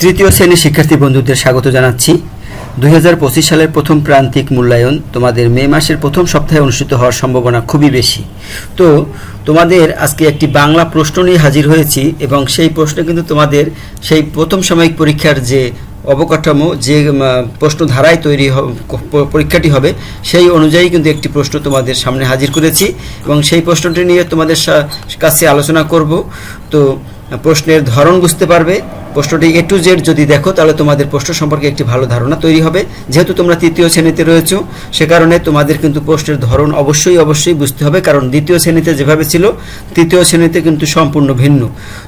তৃতীয় শ্রেণির শিক্ষার্থী বন্ধুদের স্বাগত জানাচ্ছি। দুই হাজার পঁচিশ সালের প্রথম প্রান্তিক মূল্যায়ন তোমাদের মে মাসের প্রথম সপ্তাহে অনুষ্ঠিত হওয়ার সম্ভাবনা খুবই বেশি। তো, তোমাদের আজকে একটি বাংলা প্রশ্ন নিয়ে হাজির হয়েছি এবং সেই প্রশ্ন কিন্তু তোমাদের সেই প্রথম সাময়িক পরীক্ষার যে অবকাঠামো, যে প্রশ্ন ধারায় তৈরি পরীক্ষাটি হবে, সেই অনুযায়ী কিন্তু একটি প্রশ্ন তোমাদের সামনে হাজির করেছি এবং সেই প্রশ্নটি নিয়ে তোমাদের কাছে আলোচনা করব। তো, প্রশ্নের ধরন বুঝতে পারবে। প্রশ্নটি এ টু জেড যদি দেখো, তাহলে তোমাদের প্রশ্ন সম্পর্কে একটি ভালো ধারণা তৈরি হবে। যেহেতু তোমরা তৃতীয় শ্রেণীতে রয়েছো, সে কারণে তোমাদের কিন্তু প্রশ্নের ধরন অবশ্যই অবশ্যই বুঝতে হবে, কারণ দ্বিতীয় শ্রেণীতে যেভাবে ছিল, তৃতীয় শ্রেণীতে কিন্তু সম্পূর্ণ ভিন্ন।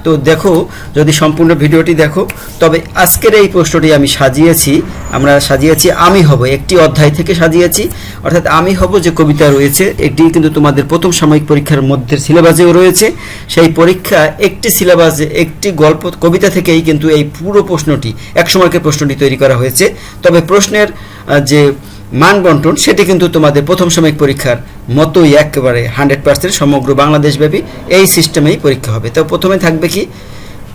তো দেখো, যদি সম্পূর্ণ ভিডিওটি দেখো, তবে আজকের এই প্রশ্নটি আমি সাজিয়েছি, আমরা সাজিয়েছি, আমি হব, একটি অধ্যায় থেকে সাজিয়েছি। অর্থাৎ আমি হব যে কবিতা রয়েছে, এটি কিন্তু তোমাদের প্রথম সাময়িক পরীক্ষার মধ্যে সিলেবাসেও রয়েছে। সেই পরীক্ষা একটি সিলেবাসে একটি গল্প, কবিতা থেকেই কিন্তু এই পুরো প্রশ্নটি, এক সময়কের প্রশ্নটি তৈরি করা হয়েছে। তবে প্রশ্নের যে মান বন্টন, সেটি কিন্তু তোমাদের প্রথম সাময়িক পরীক্ষার মতোই একেবারে হান্ড্রেড পার্সেন্ট সমগ্র বাংলাদেশব্যাপী এই সিস্টেমেই পরীক্ষা হবে। তো প্রথমে থাকবে কি?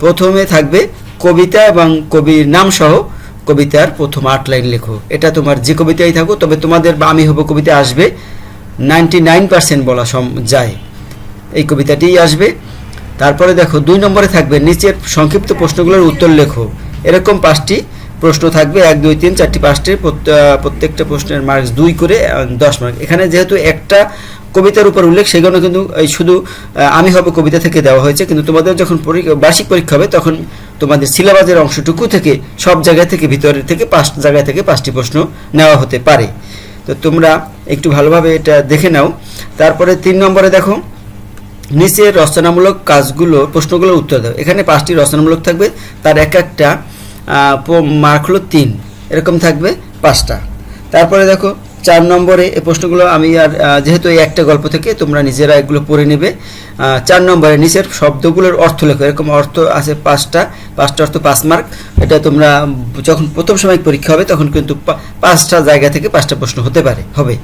প্রথমে থাকবে কবিতা এবং কবির নাম সহ কবিতার প্রথম আট লাইন লেখো। এটা তোমার যে কবিতাই থাকো তবে তোমাদের বা আমি হব কবিতা আসবে। নাইনটি নাইন পার্সেন্ট বলা যায়। এই কবিতাটিই আসবে। তারপরে দেখো, দুই নম্বরে থাকবে, নিচের সংক্ষিপ্ত প্রশ্নগুলোর উত্তর লেখো। এরকম পাঁচটি প্রশ্ন থাকবে, এক, দুই, তিন, চারটি পাঁচটি, প্রত্যে- প্রত্যেকটা প্রশ্নের মার্কস দুই করে দশ মার্ক এখানে যেহেতু একটা কবিতার উপর উল্লেখ সেগুলো কিন্তু শুধু আমি হবে কবিতা থেকে দেওয়া হয়েছে, কিন্তু তোমাদের যখন বার্ষিক পরীক্ষা হবে, তখন তোমাদের সিলেবাসের অংশটুকু থেকে, সব জায়গা থেকে ভিতরের থেকে, পাঁচ জায়গা থেকে পাঁচটি প্রশ্ন নেওয়া হতে পারে। তো তোমরা একটু ভালোভাবে এটা দেখে নাও। তারপরে তিন নম্বরে দেখো নিচের রচনামূলক কাজগুলো প্রশ্নগুলোর উত্তর দাও। এখানে পাঁচটি রচনামূলক থাকবে, তার এক একটা মার্ক হলো তিন। এরকম থাকবে পাঁচটা। তারপরে দেখো চার নম্বরে এই প্রশ্নগুলো আমি আর যেহেতু এই একটা গল্প থেকে তোমরা নিজেরা এগুলো পড়ে নেবে। চার নম্বরে নিচের শব্দগুলোর অর্থ লেখো। এরকম অর্থ আছে পাঁচটা পাঁচটা অর্থ পাঁচ মার্ক। এটা তোমরা যখন প্রথম সময় পরীক্ষা হবে তখন কিন্তু পাঁচটা জায়গা থেকে পাঁচটা প্রশ্ন হতে পারে, হবে।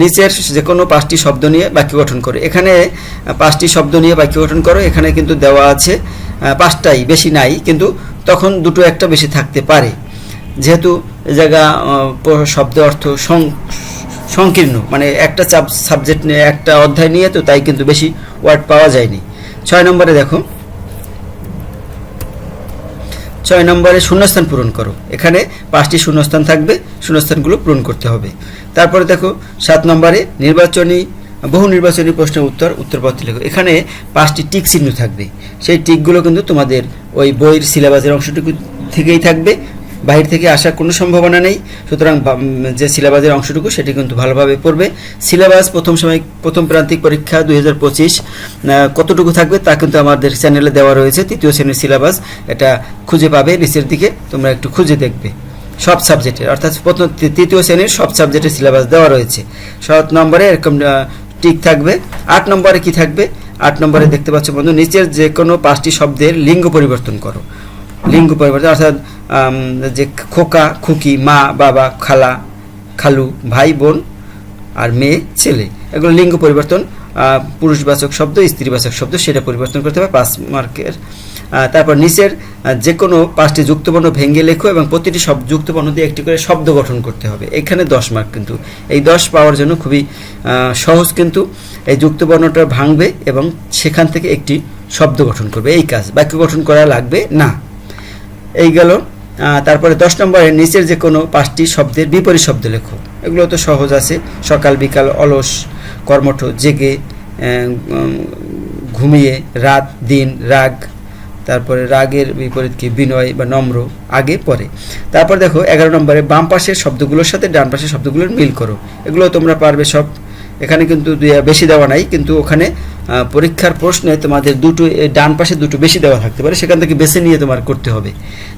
নিচের যে কোনো পাঁচটি শব্দ নিয়ে বাক্য গঠন করো। এখানে পাঁচটি শব্দ নিয়ে বাক্য গঠন করো। এখানে কিন্তু দেওয়া আছে পাঁচটাই, বেশি নাই, কিন্তু তখন দুটো একটা বেশি থাকতে পারে। যেহেতু এ জায়গা শব্দ অর্থ সংকীর্ণ। মানে একটা চাপ সাবজেক্ট নিয়ে একটা অধ্যায় নিয়ে তো তাই কিন্তু বেশি ওয়ার্ড পাওয়া যায়নি। ছয় নম্বরে দেখো। ছয় নম্বরে শূন্যস্থান পূরণ করো। এখানে পাঁচটি শূন্যস্থান থাকবে, শূন্যস্থানগুলো পূরণ করতে হবে। তারপরে দেখো, সাত নম্বরে নির্বাচনী, বহু নির্বাচনী প্রশ্নের উত্তর, উত্তরপত্র লেখো। এখানে পাঁচটি টিক চিহ্ন থাকবে। সেই টিকগুলো কিন্তু তোমাদের ওই বইয়ের সিলেবাসের অংশটুকু থেকেই থাকবে। বাইরে থেকে আসার কোনো সম্ভাবনা নেই। সুতরাং যে সিলেবাসের অংশটুকু সেটি কিন্তু ভালোভাবে পড়বে। সিলেবাস প্রথম সময়, প্রথম প্রান্তিক পরীক্ষা দুই হাজার পঁচিশ কতটুকু থাকবে তা কিন্তু আমাদের চ্যানেলে দেওয়া রয়েছে। তৃতীয় শ্রেণির সিলেবাস এটা খুঁজে পাবে নিচের দিকে, তোমরা একটু খুঁজে দেখবে। সব সাবজেক্টের, অর্থাৎ প্রথম তৃতীয় শ্রেণির সব সাবজেক্টের সিলেবাস দেওয়া রয়েছে। সাত নম্বরে এরকম টিক থাকবে। আট নম্বরে কি থাকবে? আট নম্বরে দেখতে পাচ্ছ বন্ধু, নিচের যে কোনো পাঁচটি শব্দের লিঙ্গ পরিবর্তন করো। লিঙ্গ পরিবর্তন, অর্থাৎ যে খোকা, খুকি, মা, বাবা, খালা, খালু, ভাই, বোন আর মেয়ে, ছেলে। এগুলো লিঙ্গ পরিবর্তন পুরুষবাচক শব্দ, স্ত্রীবাচক শব্দ, সেটা পরিবর্তন করতে হবে পাঁচ মার্কের। তারপর নিচের যে কোনো পাঁচটি যুক্তবর্ণ ভেঙে লেখো এবং প্রতিটি সব যুক্তবর্ণ দিয়ে একটি করে শব্দ গঠন করতে হবে। এখানে দশ মার্ক কিন্তু। এই দশ পাওয়ার জন্য খুবই সহজ কিন্তু এই যুক্তবর্ণটা ভাঙবে এবং সেখান থেকে একটি শব্দ গঠন করবে। এই কাজ। বাক্য গঠন করা লাগবে? না। এই গেল তারপরে দশ নম্বরে নিচের যে কোনো পাঁচটি শব্দের বিপরীত শব্দ লেখো। এগুলো তো সহজ আছে। সকাল, বিকাল, অলস, কর্মঠ, জেগে ঘুমিয়ে, রাত, দিন, রাগ, তারপরে রাগের বিপরীত কি? বিনয় বা নম্র, আগে, পরে। তারপর দেখো, এগারো নম্বরে বাম পাশের শব্দগুলোর সাথে ডান পাশের শব্দগুলোর মিল করো। এগুলো তোমরা পারবে সব। এখানে কিন্তু বেশি দেওয়া নাই, কিন্তু ওখানে পরীক্ষার প্রশ্নে তোমাদের দুটো ডান পাশে দুটো বেশি দেওয়া থাকতে পারে, সেখান থেকে বেছে নিয়ে তোমার করতে হবে।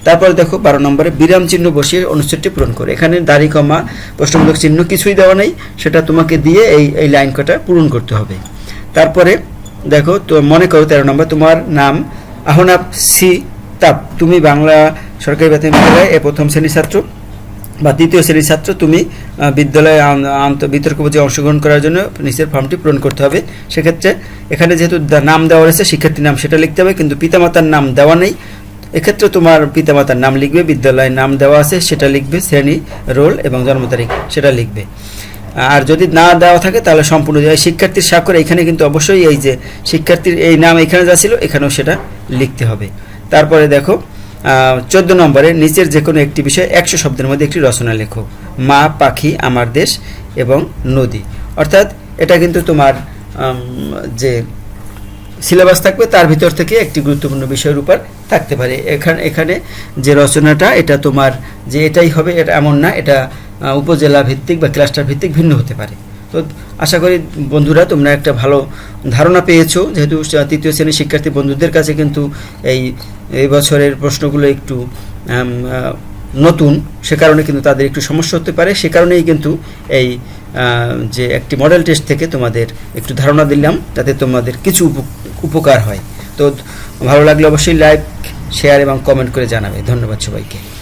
তারপরে দেখো, বারো নম্বরে বিরাম চিহ্ন বসিয়ে অনুচ্ছেদটি পূরণ করো। এখানে দাড়ি, কমা, প্রশ্নমূলক চিহ্ন কিছুই দেওয়া নেই, সেটা তোমাকে দিয়ে এই এই লাইন কটা পূরণ করতে হবে। তারপরে দেখো, তো মনে করো তেরো নম্বর, তোমার নাম আহনাব সি তাপ। তুমি বাংলা সরকারি প্রাথমিক বিদ্যালয়ে এ প্রথম শ্রেণির ছাত্র। বা দ্বিতীয় শ্রেণির ছাত্র, তুমি বিদ্যালয়ে বিতর্ক প্রতি অংশগ্রহণ করার জন্য নিচের ফর্মটি পূরণ করতে হবে। সেক্ষেত্রে এখানে যেহেতু নাম দেওয়া রয়েছে, শিক্ষার্থীর নাম সেটা লিখতে হবে, কিন্তু পিতামাতার নাম দেওয়া নেই। এক্ষেত্রে তোমার পিতামাতার নাম লিখবে, বিদ্যালয়ের নাম দেওয়া আছে, সেটা লিখবে, শ্রেণি, রোল এবং জন্ম তারিখ, সেটা লিখবে। আর যদি না দেওয়া থাকে, তাহলে সম্পূর্ণ শিক্ষার্থীর স্বাক্ষর এখানে কিন্তু অবশ্যই এই যে, শিক্ষার্থীর এই নাম এখানে যা ছিল, এখানেও সেটা লিখতে হবে। তারপরে দেখো চোদ্দ নম্বরে নিচের যে কোনো একটি বিষয় একশো শব্দের মধ্যে একটি রচনা লেখো। মা, পাখি, আমার দেশ এবং নদী। অর্থাৎ এটা কিন্তু তোমার যে সিলেবাস থাকবে তার ভিতর থেকে একটি গুরুত্বপূর্ণ বিষয়ের উপর থাকতে পারে। এখানে এখানে যে রচনাটা, এটা তোমার যে এটাই হবে, এটা এমন না, এটা উপজেলা ভিত্তিক বা ক্লাস্টার ভিত্তিক ভিন্ন হতে পারে। তো আশা করি বন্ধুরা, তোমরা একটা ভালো ধারণা পেয়েছ। যেহেতু তৃতীয় শ্রেণির শিক্ষার্থী বন্ধুদের কাছে কিন্তু এই এই বছরের প্রশ্নগুলো একটু নতুন, সে কারণে কিন্তু তাদের একটু সমস্যা হতে পারে। সে কারণেই কিন্তু এই যে একটি মডেল টেস্ট থেকে তোমাদের একটু ধারণা দিলাম, যাতে তোমাদের কিছু উপ- উপকার হয়। তো ভালো লাগলে অবশ্যই লাইক শেয়ার এবং কমেন্ট করে জানাবে। ধন্যবাদ সবাইকে।